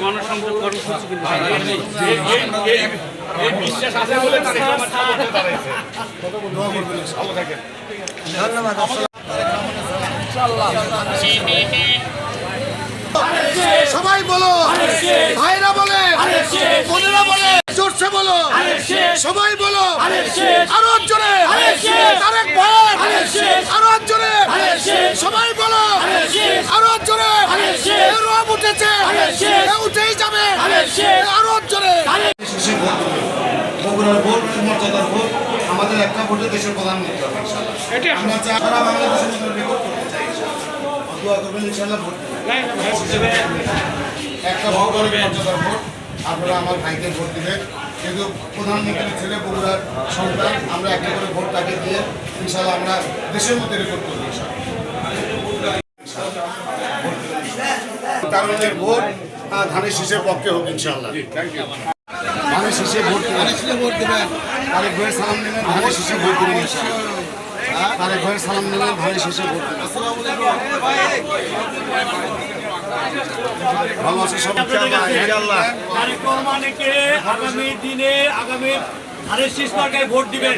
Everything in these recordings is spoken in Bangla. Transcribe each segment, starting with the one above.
গণসংযোগ কর্মসূচি কিন্তু বিশ্বাস আছে বলে সবাই বলো। ভাইরা বলে। বোনেরা বলে। জোরসে বলো। সবাই বলো। আরও জোরে। তারেক ভাই। মর্যাদার আমাদের একটা ভোটে দেশের প্রধানমন্ত্রী হবে আমরা চাই সারা বাংলাদেশের মধ্যে রেকর্ড করতে চাই দোয়া করবেন ইনশাআল্লাহ ভোট একটা ভোট হবে মর্যাদার ভোট আপনারা আমার ভাইকে ভোট দিবেন। কিন্তু প্রধানমন্ত্রীর ছেলে বগুড়ার সন্তান আমরা একটা করে ভোট তাকে দিয়ে ইনশাআল্লাহ আমরা দেশের মধ্যে রেকর্ড করব ইনশাআল্লাহ। ভোট ধানের শীষের পক্ষে হোক ইনশাআল্লাহ। ধানের শীষে ভোট ভোট দেবেন। তারেক ভাইয়ের সালাম নেবেন ধানের শীষে ভোট দেবেন তারেক ভাইয়ের সালাম নেবেন ধানের শীষে ভোট দেবেন ভালো আছে সব? ইনশাআল্লাহ। তারেক রহমানকে আগামী দিনে আগামী ধানের শীষ মার্কায় ভোট দিবেন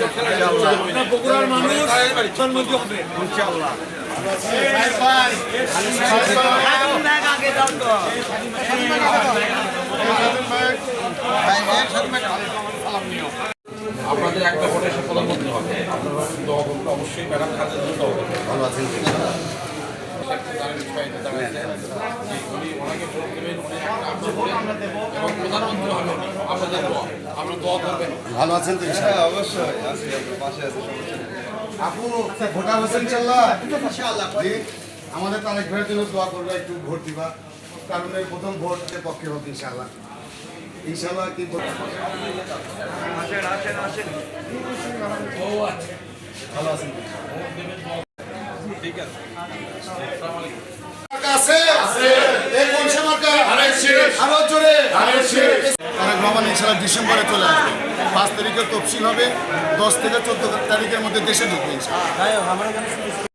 বগুড়ার মানুষ প্রধানমন্ত্রী হবে আপনাদের একটা ভোটে সে প্রধানমন্ত্রী হবে আপনারা অবশ্যই ম্যাডাম খাদের জন্য ভালো আছেন ভোট ভোটে হবে ভালো আছেন তো ইনশাআল্লাহ। অবশ্যই। আছি পাশে আছে আপু ভোটার হোসেন জি আমাদের তারেক ভাইয়ের জন্য দোয়া করবে একটু ভোট দিবা। কারণ এই প্রথম ভোটের পক্ষে হোক ইনশাআল্লাহ। ইনশাআল্লাহ কি ভোট ভালো আছেন। আছে। আছে? এই কোন সমাজটা আরও জোরে। তারেক রহমান ইনশাআল্লাহ ডিসেম্বরে চলে আসবে। পাঁচ তারিখে তফসিল হবে। দশ থেকে চোদ্দ তারিখের মধ্যে দেশে ঢুকবে ইনশাআল্লাহ।